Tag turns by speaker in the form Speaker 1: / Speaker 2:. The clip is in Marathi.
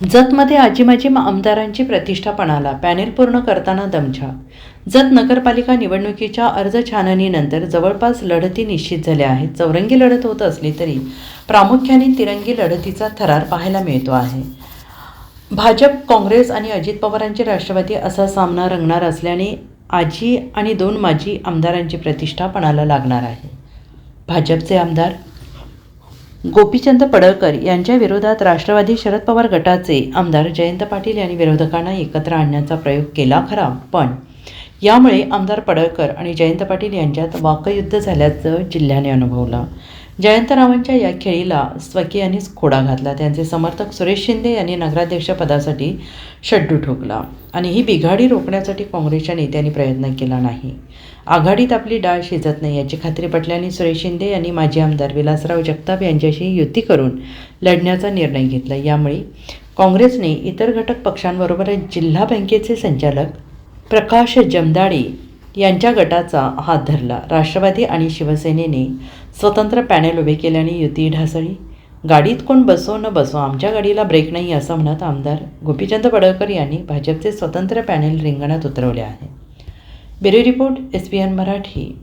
Speaker 1: जतमध्ये आजी माजी आमदारांची प्रतिष्ठा पणाला पॅनेल पूर्ण करताना दमछाक. जत नगरपालिका निवडणुकीच्या अर्ज छाननीनंतर जवळपास लढती निश्चित झाल्या आहेत. चौरंगी लढत होत असली तरी प्रामुख्याने तिरंगी लढतीचा थरार पाहायला मिळतो आहे. भाजप काँग्रेस आणि अजित पवारांचे राष्ट्रवादी असा सामना रंगणार असल्याने आजी आणि दोन माजी आमदारांची प्रतिष्ठा पणाला लागणार आहे. भाजपचे आमदार गोपीचंद पडळकर यांच्या विरोधात राष्ट्रवादी शरद पवार गटाचे आमदार जयंत पाटील यांनी विरोधकांना एकत्र आणण्याचा प्रयोग केला खरा पण यामुळे आमदार पडळकर आणि जयंत पाटील यांच्यात वाकयुद्ध झाल्याचं जिल्ह्याने अनुभवलं. जयंतरावांच्या या खेळीला स्वकीयांनीच खोडा घातला. त्यांचे समर्थक सुरेश शिंदे यांनी नगराध्यक्षपदासाठी शड्डू ठोकला आणि ही बिघाडी रोखण्यासाठी काँग्रेसच्या नेत्यांनी प्रयत्न केला नाही. आघाडीत आपली डाळ शिजत नाही याची खात्री पटल्याने सुरेश शिंदे यांनी माजी आमदार विलासराव जगताप यांच्याशी युती करून लढण्याचा निर्णय घेतला. यामुळे काँग्रेसने इतर घटक पक्षांबरोबरच जिल्हा बँकेचे संचालक प्रकाश जमदाडे यांच्या गटाचा हात धरला. राष्ट्रवादी आणि शिवसेनेने स्वतंत्र पॅनेल उभे केल्याने युती ढासळी गाडीत कोण बसो न बसो आमच्या गाडीला ब्रेक नाही असं म्हणत आमदार गोपीचंद पडळकर यांनी भाजपचे स्वतंत्र पॅनेल रिंगणात उतरवले आहे. Bureau report S P N Marathi.